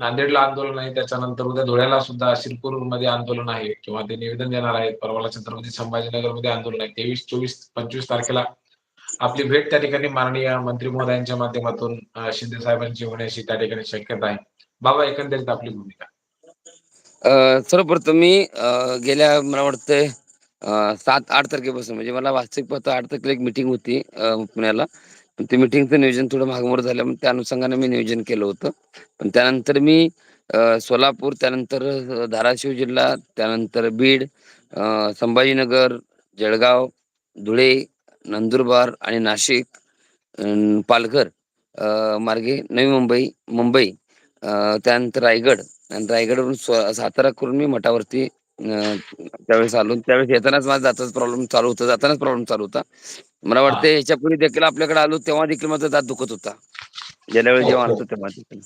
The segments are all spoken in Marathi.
नांदेडला आंदोलन आहे त्याच्यानंतर उद्या धुळ्याला सुद्धा शिरपूरमध्ये आंदोलन आहे किंवा ते निवेदन देणार आहेत. परवाला छत्रपती संभाजीनगरमध्ये आंदोलन आहे. तेवीस चोवीस पंचवीस तारखेला आपली भेट त्या ठिकाणी माननीय मंत्री महोदयांच्या माध्यमातून शिंदे साहेबांची होण्याची त्या ठिकाणी शक्यता आहे. बाबा एकंदरीत आपली भूमिका. सर्वप्रथम मी गेल्या मला वाटतंय सात आठ तारखेपासून म्हणजे मला वास्तविक पाहता आठ तारखेला एक मिटिंग होती पुण्याला. पण ते मिटिंगचं नियोजन थोडं महागमोर झालं मग त्या अनुषंगाने मी नियोजन केलं होतं. पण त्यानंतर मी सोलापूर त्यानंतर धाराशिव जिल्हा त्यानंतर बीड संभाजीनगर जळगाव धुळे नंदुरबार आणि नाशिक पालघर मार्गे नवी मुंबई मुंबई त्यानंतर रायगड. आणि रायगडवरून सातारा करून मी मठावरती त्यावेळेस आलो. त्यावेळेस येतानाच माझा जाताच प्रॉब्लेम चालू होता जातानाच प्रॉब्लेम चालू होता. मला वाटतं ह्याच्यापूर्वी देखील आपल्याकडे आलो तेव्हा देखील माझा दात दुखत होता. गेल्या वेळी हो, जेव्हा हो. आलतो तेव्हा देखील.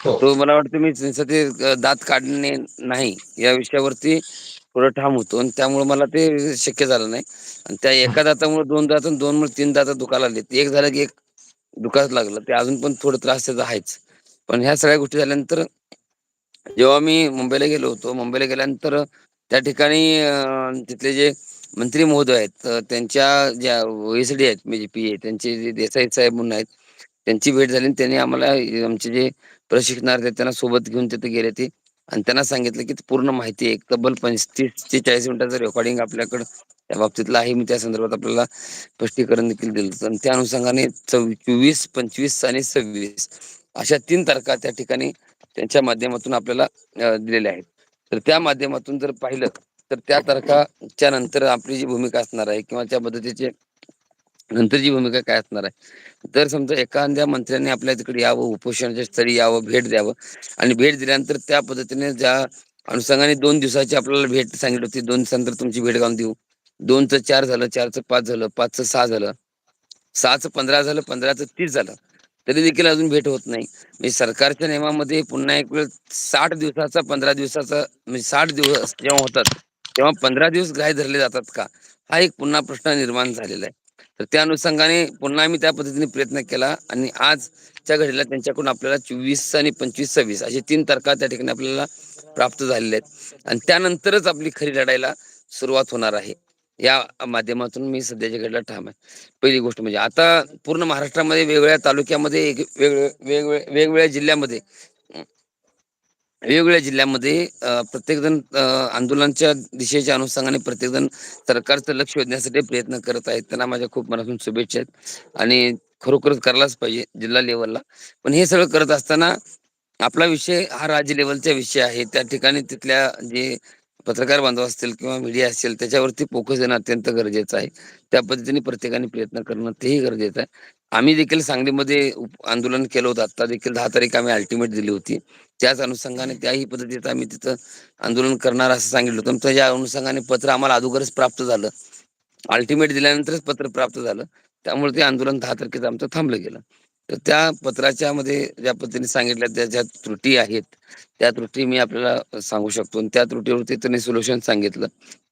हो. तो मला वाटतं मी ते अं, दात काढणे नाही या विषयावरती थोडं ठाम होतो. आणि त्यामुळे मला ते शक्य झालं नाही. आणि त्या एका दातामुळे दोन दात दोन मुळे तीन दात दुखायला लागले. एक झालं की एक दुखायला लागलं. ते अजून पण थोडं त्रास त्याचा आहेच. पण ह्या सगळ्या गोष्टी झाल्यानंतर जेव्हा मी मुंबईला गेलो होतो मुंबईला गेल्यानंतर त्या ठिकाणी तिथले जे मंत्री महोदय आहेत तर त्यांच्या ज्या ओएसडी आहेत म्हणजे पी ए त्यांचे जे देसाई साहेब म्हणून आहेत त्यांची भेट झाली आणि त्यांनी आम्हाला आमचे जे प्रशिक्षणार्थी आहेत त्यांना सोबत घेऊन तिथे गेले ते. आणि त्यांना सांगितलं की पूर्ण माहिती आहे एक तब्बल पंचतीस ते चाळीस मिनिटाचं रेकॉर्डिंग आपल्याकडं त्या बाबतीतलं आहे. मी त्या संदर्भात आपल्याला स्पष्टीकरण देखील दिलं आणि त्या अनुषंगाने चव चोवीस पंचवीस आणि सव्वीस अशा तीन तारखा त्या ठिकाणी त्यांच्या माध्यमातून आपल्याला दिलेल्या आहेत. तर त्या माध्यमातून जर पाहिलं तर त्या तारखाच्या नंतर आपली जी भूमिका असणार आहे किंवा त्या पद्धतीचे नंतरची भूमिका काय असणार आहे. जर समजा एखाद्या मंत्र्यांनी आपल्या तिकडे यावं उपोषणाच्या स्थळी यावं भेट द्यावं आणि भेट दिल्यानंतर त्या पद्धतीने ज्या अनुषंगाने दोन दिवसाची आपल्याला भेट सांगितली होती दोन दिवसानंतर तुमची भेट घालून देऊ. दोनचं चार झालं चारचं पाच झालं पाचचं सहा झालं सहाचं पंधरा झालं पंधराचं तीस झालं. तरी देखील अजून भेट होत नाही. म्हणजे सरकारच्या नियमामध्ये पुन्हा एक वेळ साठ दिवसाचा पंधरा दिवसाचा म्हणजे साठ दिवस जेव्हा होतात तेव्हा पंधरा दिवस गाय धरले जातात का? हा एक पुन्हा प्रश्न निर्माण झालेला आहे. तर त्या अनुषंगाने पुन्हा आम्ही त्या पद्धतीने प्रयत्न केला आणि आजच्या घडीला त्यांच्याकडून आपल्याला चोवीस आणि पंचवीस सव्वीस असे तीन तारखा त्या ठिकाणी आपल्याला प्राप्त झालेले आहेत. आणि त्यानंतरच आपली खरी लढायला सुरुवात होणार आहे. या माध्यमातून मी सध्याच्या घडीला ठाम आहे. पहिली गोष्ट म्हणजे आता पूर्ण महाराष्ट्रामध्ये वेगवेगळ्या तालुक्यामध्ये एक वेगवेगळ्या वेगवेगळ्या जिल्ह्यामध्ये वेगवेगळ्या जिल्ह्यामध्ये प्रत्येकजण आंदोलनाच्या दिशेच्या अनुषंगाने प्रत्येकजण सरकारचं लक्ष वेधण्यासाठी प्रयत्न करत आहेत. त्यांना माझ्या खूप मनातून शुभेच्छा आहेत. आणि खरोखरच करायलाच पाहिजे जिल्हा लेवलला पण हे सगळं करत असताना आपला विषय हा राज्य लेवलचा विषय आहे. त्या ठिकाणी तिथल्या जे पत्रकार बांधव असतील किंवा मीडिया असेल त्याच्यावरती फोकस देणं अत्यंत गरजेचं आहे. त्या पद्धतीने प्रत्येकाने प्रयत्न करणं तेही गरजेचं आहे. आम्ही देखील सांगलीमध्ये उप- आंदोलन केलं होतं. आता देखील दहा तारीख आम्ही अल्टिमेट दिली होती. त्याच अनुषंगाने त्याही पद्धतीचं आम्ही तिथं आंदोलन करणार असं सांगितलं होतं. त्याच्या अनुषंगाने पत्र आम्हाला अगोदरच प्राप्त झालं. अल्टिमेट दिल्यानंतरच पत्र प्राप्त झालं. त्यामुळे ते आंदोलन दहा तारखेचं आमचं थांबलं गेलं. तर त्या पत्राच्या मध्ये ज्या पद्धतीने सांगितल्या त्या ज्या त्रुटी आहेत त्या त्रुटी मी आपल्याला सांगू शकतो. आणि त्या त्रुटीवरती त्यांनी सोल्युशन सांगितलं.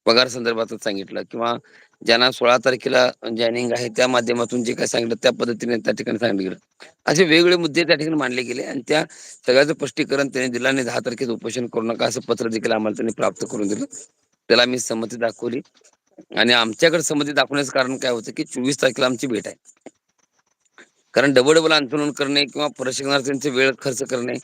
पगार संदर्भातच सांगितलं किंवा ज्यांना सोळा तारखेला जॉईनिंग आहे त्या माध्यमातून जे काय सांगितलं त्या पद्धतीने त्या ठिकाणी सांगितलं गेलं. असे वेगवेगळे मुद्दे त्या ठिकाणी मांडले गेले आणि त्या सगळ्याचं स्पष्टीकरण त्यांनी दिलं आणि दहा तारखेचं उपोषण करू नका असं पत्र देखील आम्हाला त्यांनी प्राप्त करून दिलं. त्याला मी संमती दाखवली. आणि आमच्याकडे संमती दाखवण्याचं कारण काय होतं की चोवीस तारखेला आमची भेट आहे. कारण डबल डबल आंदोलन करणे किंवा प्रशिक्षणार्थींचे वेळ खर्च करणे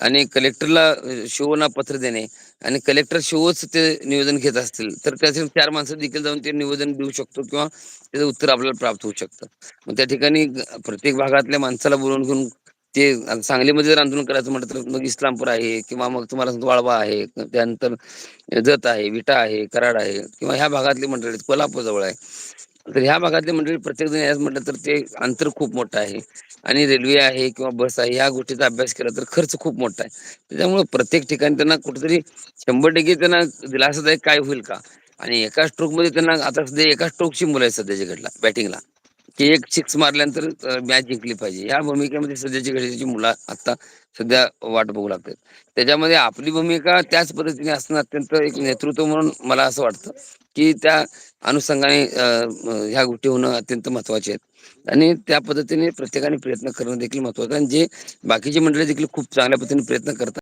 आणि कलेक्टरला शिवना पत्र देणे आणि कलेक्टर शिवच ते निवेदन घेत असतील तर त्याचे चार माणसं देखील जाऊन ते निवेदन देऊ शकतो किंवा त्याचं उत्तर आपल्याला प्राप्त होऊ शकतं. मग त्या ठिकाणी प्रत्येक भागातल्या माणसाला बोलवून घेऊन ते सांगलीमध्ये जर आंदोलन करायचं म्हटलं तर मग इस्लामपूर आहे किंवा मग तुम्हाला वाळवा आहे त्यानंतर जत आहे विटा आहे कराड आहे किंवा ह्या भागातली मंडळी आहेत, कोल्हापूर जवळ आहे. तर ह्या भागातले मंडळी प्रत्येक जण याच म्हटलं तर ते अंतर खूप मोठं आहे. आणि रेल्वे आहे किंवा बस आहे ह्या गोष्टीचा अभ्यास केला तर खर्च खूप मोठा आहे. त्याच्यामुळे प्रत्येक ठिकाणी त्यांना कुठेतरी शंभर टक्के त्यांना दिलासादायक काय होईल का? आणि एका स्ट्रोकमध्ये त्यांना आता सध्या एका स्ट्रोकची मुलं आहेत सध्याच्या घडला बॅटिंगला की एक सिक्स मारल्यानंतर मॅच जिंकली पाहिजे. ह्या भूमिकेमध्ये सध्याची घडीची मुलं आता सध्या वाट बघू लागतात. त्याच्यामध्ये आपली भूमिका त्याच पद्धतीने असणं अत्यंत एक नेतृत्व म्हणून मला असं वाटतं. की त्या अनुषंगाने ह्या गोष्टी होणं अत्यंत महत्त्वाचे आहेत. आणि त्या पद्धतीने प्रत्येकाने प्रयत्न करणं देखील महत्वाचं आहे. आणि जे बाकीचे मंडळी देखील खूप चांगल्या पद्धतीने प्रयत्न करतात